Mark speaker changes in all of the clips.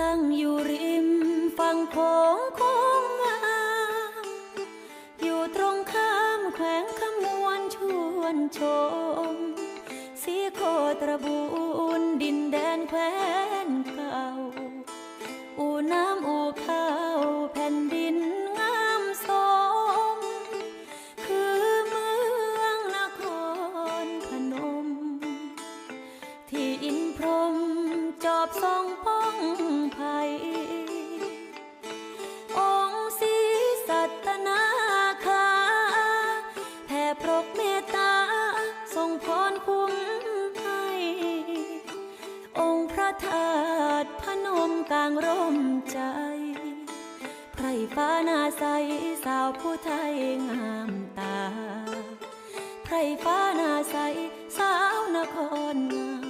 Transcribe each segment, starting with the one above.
Speaker 1: ตั้งอยู่ริมฝั่งโขง ชวนชม สีโคตรบูนดินแดนแคว้นเก่า อู่น้ำอู่ข้าวแผ่นดิน ระธาตุพนมกลางร่มใจ ไพรฟ้าหนาใสสาวผู้ไทยงามตา ไพรฟ้าหนาใสสาวนครงาม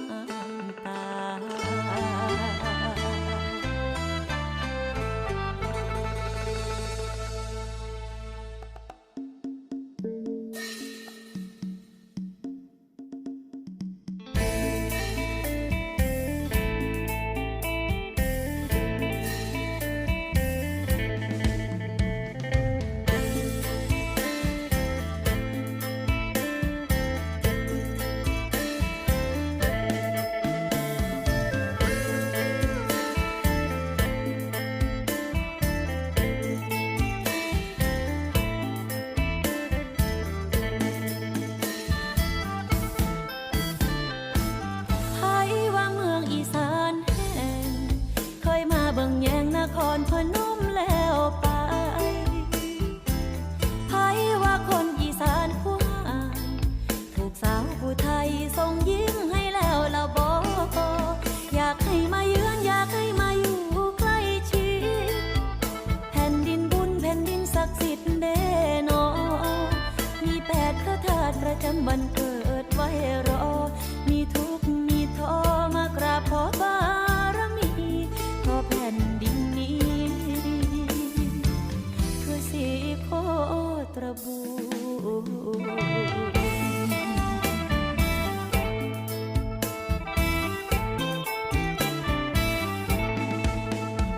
Speaker 1: ศักดิ์สิทธิ์เดนอ มีแปดพระธาตุประจำวันเกิดไว้รอ มีทุกมีท้อมากราบขอบารมีขอแผ่นดินนี้คือสีโคตรบู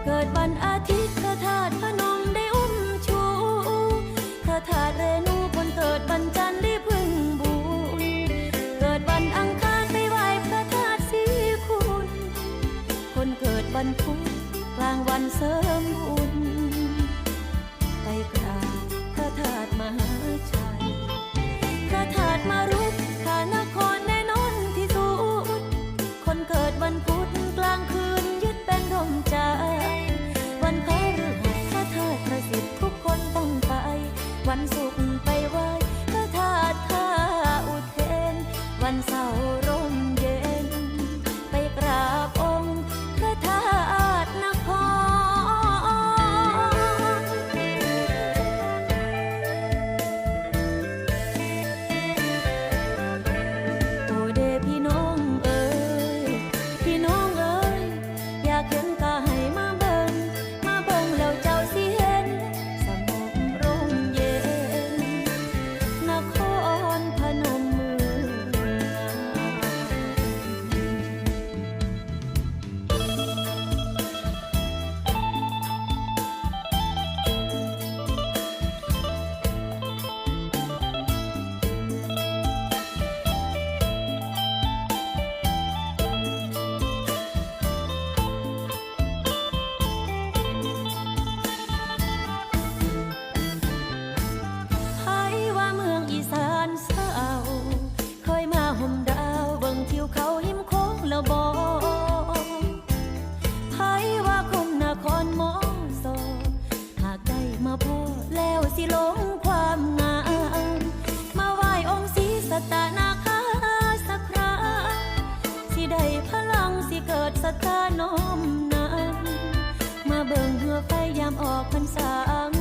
Speaker 1: เกิดวันอา คนเกิดวันพุธกลางวันเสริมบุญไปกราบพระธาตุมหาชัยพระธาตุมา ไฟยามออกพรรษา